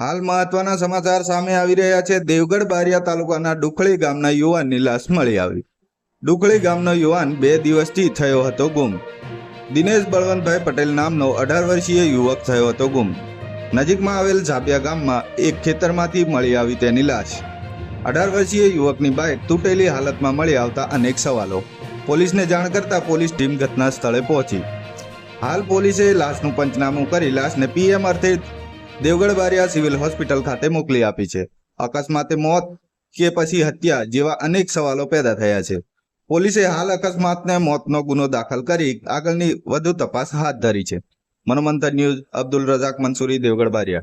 હાલ મહત્વના સમાચાર સામે આવી રહ્યા છે. દેવગઢ બારિયા તાલુકાના ડુખળી ગામના યુવાનની લાશ મળી આવી. ડુખળી ગામનો યુવાન બે દિવસથી થયો હતો ગુમ. દિનેશ બળવંતભાઈ પટેલ નામનો અઢાર વર્ષીય યુવક થયો હતો ગુમ. નજીકમાં આવેલ ઝાપિયા ગામમાં એક ખેતરમાંથી મળી આવી તેની લાશ. અઢાર વર્ષીય યુવકની બાઇક તૂટેલી હાલતમાં મળી આવતા અનેક સવાલો. પોલીસને જાણ કરતા પોલીસ ટીમ ઘટના સ્થળે પહોંચી. હાલ પોલીસે લાશનું પંચનામું કરી લાશને પીએમ અર્થે દેવગઢ બારિયા સિવિલ હોસ્પિટલ ખાતે મોકલી આપી છે. અકસ્માતે મોત કે પછી હત્યા જેવા અનેક સવાલો પેદા થયા છે. પોલીસે હાલ અકસ્માતને મોતનો ગુનો દાખલ કરી આગળની વધુ તપાસ હાથ ધરી છે. મનોમંથન ન્યૂઝ અબ્દુલ રઝાક મંસૂરી, દેવગઢ બારિયા.